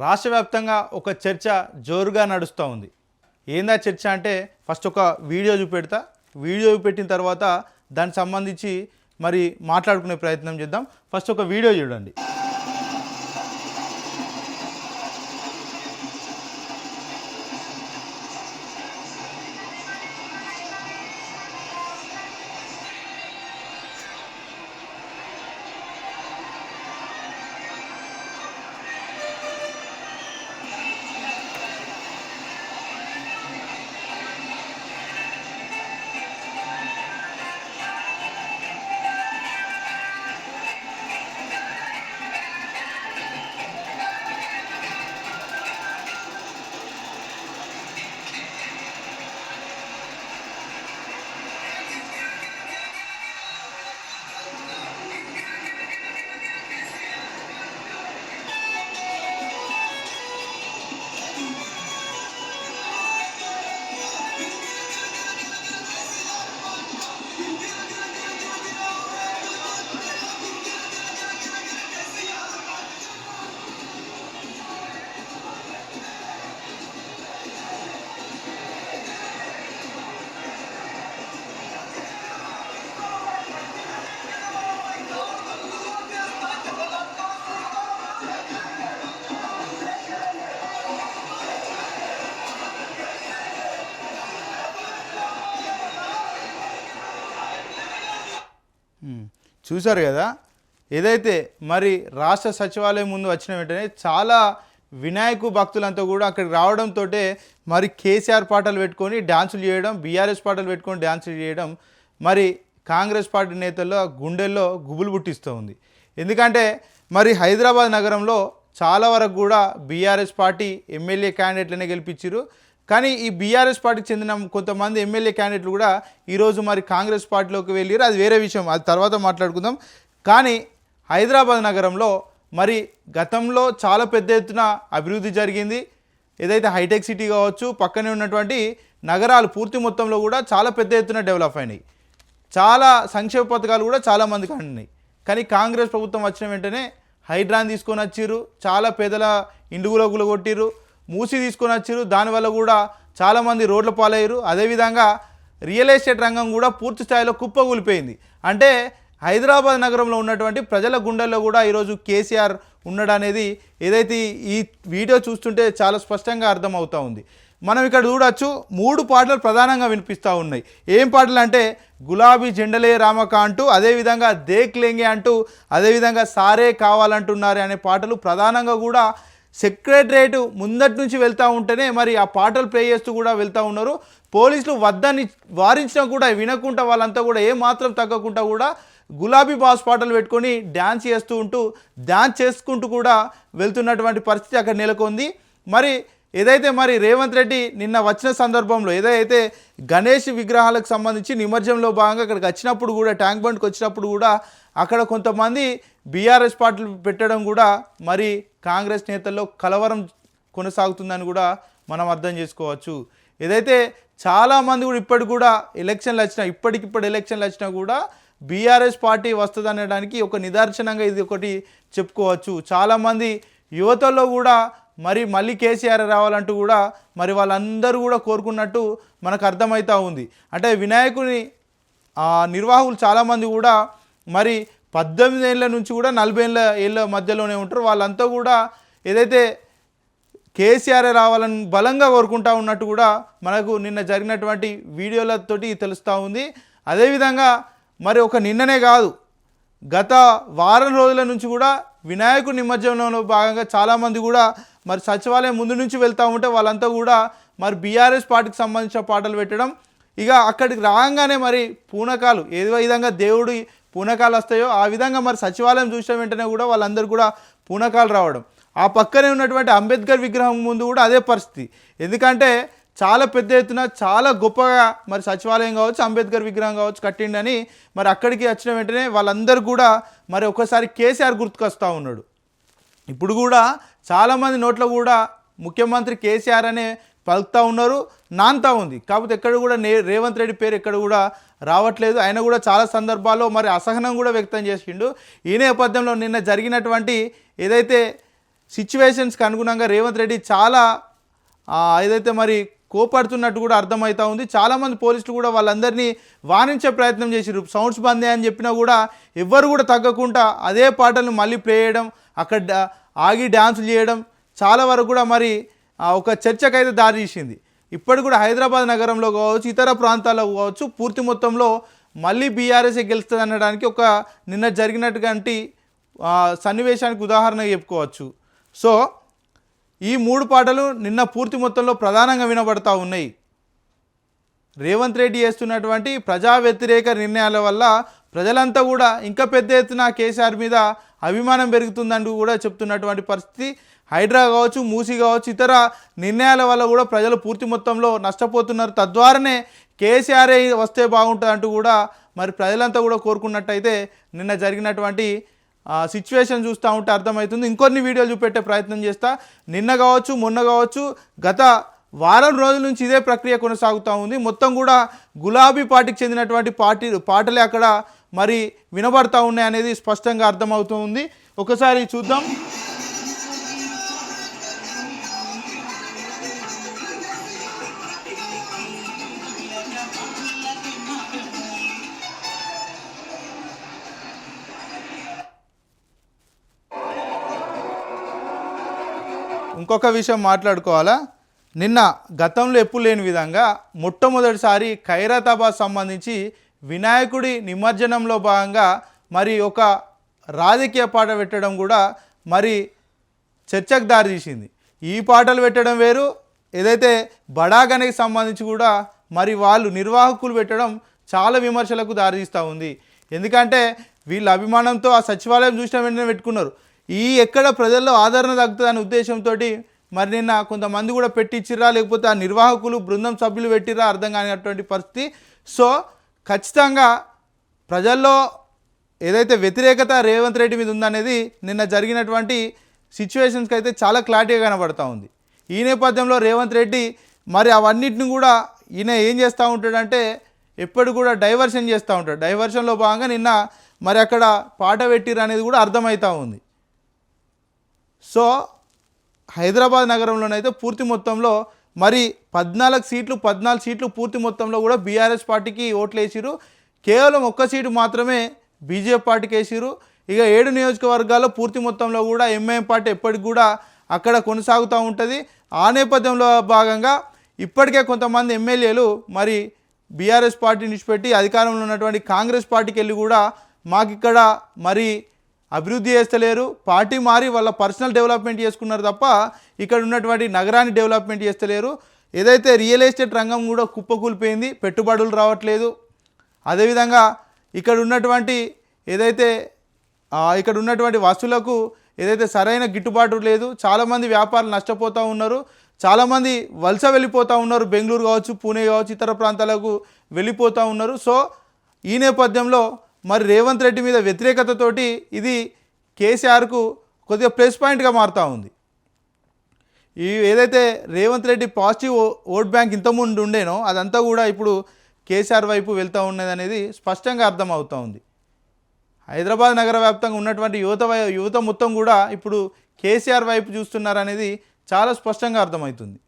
రాష్ట్ర వ్యాప్తంగా ఒక చర్చ జోరుగా నడుస్తూ ఉంది. ఏందా చర్చ అంటే ఫస్ట్ ఒక వీడియో చూపెడతా. వీడియో చూపెట్టిన తర్వాత దానికి సంబంధించి మరి మాట్లాడుకునే ప్రయత్నం చేద్దాం. ఫస్ట్ ఒక వీడియో చూడండి. చూశారు కదా? ఏదైతే మరి రాష్ట్ర సచివాలయం ముందు వచ్చిన వెంటనే చాలా వినాయకు భక్తులంతా కూడా అక్కడికి రావడంతో మరి కేసీఆర్ పాటలు పెట్టుకొని డ్యాన్సులు చేయడం బీఆర్ఎస్ పాటలు పెట్టుకొని డ్యాన్సులు చేయడం మరి కాంగ్రెస్ పార్టీ నేతల్లో గుండెల్లో గుబులు పుట్టిస్తూ ఉంది. ఎందుకంటే మరి హైదరాబాద్ నగరంలో చాలా వరకు కూడా బీఆర్ఎస్ పార్టీ ఎమ్మెల్యే క్యాండిడేట్లనే గెలిపించారు కానీ ఈ బీఆర్ఎస్ పార్టీకి చెందిన కొంతమంది ఎమ్మెల్యే క్యాండిడేట్లు కూడా ఈరోజు మరి కాంగ్రెస్ పార్టీలోకి వెళ్ళారు అది వేరే విషయం. అది తర్వాత మాట్లాడుకుందాం. కానీ హైదరాబాద్ నగరంలో మరి గతంలో చాలా పెద్ద ఎత్తున అభివృద్ధి జరిగింది. ఏదైతే హైటెక్ సిటీ కావచ్చు పక్కనే ఉన్నటువంటి నగరాలు పూర్తి మొత్తంలో కూడా చాలా పెద్ద ఎత్తున డెవలప్ అయినాయి. చాలా సంక్షేమ పథకాలు కూడా చాలా మందికి అందినాయి. కానీ కాంగ్రెస్ ప్రభుత్వం వచ్చిన వెంటనే హైడ్రాన్ తీసుకొని వచ్చిర్రు. చాలా పేదల ఇండుగులో కొట్టిర్రు మూసి తీసుకొని వచ్చారు దానివల్ల కూడా చాలామంది రోడ్ల పాలయ్యారు. అదేవిధంగా రియల్ ఎస్టేట్ రంగం కూడా పూర్తి స్థాయిలో కుప్పగూలిపోయింది అంటే హైదరాబాద్ నగరంలో ఉన్నటువంటి ప్రజల గుండెల్లో కూడా ఈరోజు కేసీఆర్ ఉండడం అనేది ఏదైతే ఈ వీడియో చూస్తుంటే చాలా స్పష్టంగా అర్థమవుతూ ఉంది. మనం ఇక్కడ చూడొచ్చు మూడు పాటలు ప్రధానంగా వినిపిస్తూ ఉన్నాయి. ఏం పాటలు అంటే గులాబీ జెండలే రామక అంటూ అదేవిధంగా దేక్ లేంగే అంటూ అదేవిధంగా సారే కావాలంటున్నారే అనే పాటలు ప్రధానంగా కూడా సెక్రటరేట్ ముందటి నుంచి వెళ్తూ ఉంటేనే మరి ఆ పాటలు ప్లే చేస్తూ కూడా వెళ్తూ ఉన్నారు. పోలీసులు వద్దని వారించినా కూడా వినకుండా వాళ్ళంతా కూడా ఏమాత్రం తగ్గకుండా కూడా గులాబీ బాస్ పాటలు పెట్టుకొని డ్యాన్స్ చేస్తూ ఉంటూ డ్యాన్స్ చేసుకుంటూ కూడా వెళ్తున్నటువంటి పరిస్థితి అక్కడ నెలకొంది. మరి ఏదైతే మరి రేవంత్ రెడ్డి నిన్న వచ్చిన సందర్భంలో ఏదైతే గణేష్ విగ్రహాలకు సంబంధించి నిమజ్జనంలో భాగంగా అక్కడికి వచ్చినప్పుడు కూడా ట్యాంక్ బండ్కి వచ్చినప్పుడు కూడా అక్కడ కొంతమంది బీఆర్ఎస్ పార్టీలు పెట్టడం కూడా మరి కాంగ్రెస్ నేతల్లో కలవరం కొనసాగుతుందని కూడా మనం అర్థం చేసుకోవచ్చు. ఏదైతే చాలామంది కూడా ఇప్పటికి కూడా ఎలక్షన్లు వచ్చినా ఇప్పటికిప్పుడు ఎలక్షన్లు వచ్చినా కూడా బీఆర్ఎస్ పార్టీ వస్తుంది అనడానికి ఒక నిదర్శనంగా ఇది ఒకటి చెప్పుకోవచ్చు. చాలామంది యువతలో కూడా మరి మళ్ళీ కేసీఆర్ రావాలంటూ కూడా మరి వాళ్ళందరూ కూడా కోరుకున్నట్టు మనకు అర్థమవుతూ ఉంది. అంటే వినాయకుని ఆ నిర్వాహకులు చాలామంది కూడా మరి పద్దెనిమిది ఏళ్ళ నుంచి కూడా నలభై ఏళ్ళ ఏళ్ళ మధ్యలోనే ఉంటారు. వాళ్ళంతా కూడా ఏదైతే కేసీఆర్ రావాలని బలంగా కోరుకుంటా ఉన్నట్టు కూడా మనకు నిన్న జరిగినటువంటి వీడియోలతోటి తెలుస్తూ ఉంది. అదేవిధంగా మరి ఒక నిన్ననే కాదు గత వారం రోజుల నుంచి కూడా వినాయకుడి నిమజ్జనంలో భాగంగా చాలామంది కూడా మరి సచివాలయం ముందు నుంచి వెళ్తూ ఉంటే వాళ్ళంతా కూడా మరి బీఆర్ఎస్ పార్టీకి సంబంధించిన పాటలు పెట్టడం. ఇక అక్కడికి రాగానే మరి పూనకాలు ఏ విధంగా దేవుడి పూనకాలు వస్తాయో ఆ విధంగా మరి సచివాలయం చూసిన వెంటనే కూడా వాళ్ళందరూ కూడా పూనకాలు రావడం. ఆ పక్కనే ఉన్నటువంటి అంబేద్కర్ విగ్రహం ముందు కూడా అదే పరిస్థితి. ఎందుకంటే చాలా పెద్ద ఎత్తున చాలా గొప్పగా మరి సచివాలయం కావచ్చు అంబేద్కర్ విగ్రహం కావచ్చు కట్టిండని మరి అక్కడికి వచ్చిన వెంటనే వాళ్ళందరూ కూడా మరి ఒకసారి కేసీఆర్ గుర్తుకొస్తూ ఉన్నాడు. ఇప్పుడు కూడా చాలామంది నోట్లో కూడా ముఖ్యమంత్రి కేసీఆర్ అనే పలుకుతూ ఉన్నారు. నాంతా ఉంది. కాకపోతే ఎక్కడ కూడా నే రేవంత్ రెడ్డి పేరు ఎక్కడ కూడా రావట్లేదు. ఆయన కూడా చాలా సందర్భాల్లో మరి అసహనం కూడా వ్యక్తం చేసిండు. ఈ నేపథ్యంలో నిన్న జరిగినటువంటి ఏదైతే సిచ్యువేషన్స్కి అనుగుణంగా రేవంత్ రెడ్డి చాలా ఏదైతే మరి కోపడుతున్నట్టు కూడా అర్థమవుతా ఉంది. చాలామంది పోలీసులు కూడా వాళ్ళందరినీ వారించే ప్రయత్నం చేసిరు సౌండ్స్ బందే అని చెప్పినా కూడా ఎవ్వరు కూడా తగ్గకుండా అదే పాటలను మళ్ళీ ప్లే చేయడం అక్కడ ఆగి డ్యాన్సులు చేయడం చాలా వరకు కూడా మరి ఒక చర్చకైతే దారి తీసింది. ఇప్పటి కూడా హైదరాబాద్ నగరంలో కావచ్చు ఇతర ప్రాంతాల్లో కావచ్చు పూర్తి మొత్తంలో మళ్ళీ బీఆర్ఎస్ఏ గెలుస్తుంది అనడానికి ఒక నిన్న జరిగినటువంటి సన్నివేశానికి ఉదాహరణ చెప్పుకోవచ్చు. సో ఈ మూడు పాటలు నిన్న పూర్తి మొత్తంలో ప్రధానంగా వినబడతా ఉన్నాయి. రేవంత్ రెడ్డి చేస్తున్నటువంటి ప్రజా వ్యతిరేక నిర్ణయాల వల్ల ప్రజలంతా కూడా ఇంకా పెద్ద ఎత్తున కేసీఆర్ మీద అభిమానం పెరుగుతుందంటూ కూడా చెప్తున్నటువంటి పరిస్థితి. హైడ్రా కావచ్చు మూసి కావచ్చు ఇతర నిర్ణయాల వల్ల కూడా ప్రజలు పూర్తి మొత్తంలో నష్టపోతున్నారు. తద్వారానే కేసీఆర్ఏ వస్తే బాగుంటుంది అంటూ కూడా మరి ప్రజలంతా కూడా కోరుకున్నట్టయితే నిన్న జరిగినటువంటి సిచ్యువేషన్ చూస్తూ ఉంటే అర్థమవుతుంది. ఇంకొన్ని వీడియోలు చూపెట్టే ప్రయత్నం చేస్తా. నిన్న కావచ్చు మొన్న కావచ్చు గత వారం రోజుల నుంచి ఇదే ప్రక్రియ కొనసాగుతూ ఉంది. మొత్తం కూడా గులాబీ పార్టీకి చెందినటువంటి పార్టీ పాటలే అక్కడ మరి వినబడతా ఉన్నాయి అనేది స్పష్టంగా అర్థమవుతూ ఉంది. ఒకసారి చూద్దాం. ఇంకొక విషయం మాట్లాడుకోవాలా? నిన్న గతంలో ఎప్పుడు లేని విధంగా మొట్టమొదటిసారి ఖైరతాబాద్ సంబంధించి వినాయకుడి నిమజ్జనంలో భాగంగా మరి ఒక రాజకీయ పాట పెట్టడం కూడా మరి చర్చకు దారితీసింది ఈ పాటలు పెట్టడం వేరు ఏదైతే బడాగనికి సంబంధించి కూడా మరి వాళ్ళు నిర్వాహకులు పెట్టడం చాలా విమర్శలకు దారితీస్తూ ఉంది. ఎందుకంటే వీళ్ళ అభిమానంతో ఆ సచివాలయం చూసిన వెంటనే పెట్టుకున్నారు. ఈ ఎక్కడ ప్రజల్లో ఆదరణ తగ్గుతుందనే ఉద్దేశంతో మరి నిన్న కొంతమంది కూడా పెట్టించిరా లేకపోతే ఆ నిర్వాహకులు బృందం సభ్యులు పెట్టిర్రా అర్థం కానిటువంటి పరిస్థితి. సో ఖచ్చితంగా ప్రజల్లో ఏదైతే వ్యతిరేకత రేవంత్ రెడ్డి మీద ఉందనేది నిన్న జరిగినటువంటి సిచ్యువేషన్స్కి అయితే చాలా క్లారిటీగా కనబడతా ఉంది. ఈ నేపథ్యంలో రేవంత్ రెడ్డి మరి అవన్నిటిని కూడా ఈయన ఏం చేస్తూ ఉంటాడంటే ఎప్పుడు కూడా డైవర్షన్ చేస్తూ ఉంటాడు. డైవర్షన్లో భాగంగా నిన్న మరి అక్కడ పాట పెట్టిరు అనేది కూడా అర్థమవుతూ ఉంది. సో హైదరాబాద్ నగరంలోనైతే పూర్తి మొత్తంలో మరి పద్నాలుగు సీట్లు పద్నాలుగు సీట్లు పూర్తి మొత్తంలో కూడా బీఆర్ఎస్ పార్టీకి ఓట్లు వేసిరు కేవలం ఒక్క సీటు మాత్రమే బీజేపీ పార్టీకి వేసిరు ఇక ఏడు నియోజకవర్గాల్లో పూర్తి మొత్తంలో కూడా ఎంఐఎం పార్టీ ఎప్పటికి కూడా అక్కడ కొనసాగుతూ ఉంటుంది. ఆ నేపథ్యంలో భాగంగా ఇప్పటికే కొంతమంది ఎమ్మెల్యేలు మరి బీఆర్ఎస్ పార్టీ విడిచిపెట్టి అధికారంలో ఉన్నటువంటి కాంగ్రెస్ పార్టీకి వెళ్ళి కూడా మాకు ఇక్కడ మరి అభివృద్ధి చేస్తలేరు పార్టీ మారి వాళ్ళ పర్సనల్ డెవలప్మెంట్ చేసుకున్నారు తప్ప ఇక్కడ ఉన్నటువంటి నగరాన్ని డెవలప్మెంట్ చేస్తలేరు. ఏదైతే రియల్ ఎస్టేట్ రంగం కూడా కుప్పకూలిపోయింది పెట్టుబడులు రావట్లేదు. అదేవిధంగా ఇక్కడ ఉన్నటువంటి ఏదైతే ఇక్కడ ఉన్నటువంటి వస్తువులకు ఏదైతే సరైన గిట్టుబాటు లేదు చాలామంది వ్యాపారులు నష్టపోతూ ఉన్నారు. చాలామంది వలస వెళ్ళిపోతూ ఉన్నారు బెంగళూరు కావచ్చు పూణే కావచ్చు ఇతర ప్రాంతాలకు వెళ్ళిపోతూ ఉన్నారు. సో ఈ నేపథ్యంలో మరి రేవంత్ రెడ్డి మీద వ్యతిరేకతతోటి ఇది కేసీఆర్కు కొద్దిగా ప్లస్ పాయింట్గా మారుతూ ఉంది. ఈ ఏదైతే Revanth Reddy positive vote bank ఇంతకుముందు ఉండేనో అదంతా కూడా ఇప్పుడు కేసీఆర్ వైపు వెళ్తూ ఉన్నది అనేది స్పష్టంగా అర్థమవుతూ ఉంది. హైదరాబాద్ నగర వ్యాప్తంగా ఉన్నటువంటి యువత వై- యువత మొత్తం కూడా ఇప్పుడు కేసీఆర్ వైపు చూస్తున్నారనేది చాలా స్పష్టంగా అర్థమవుతుంది.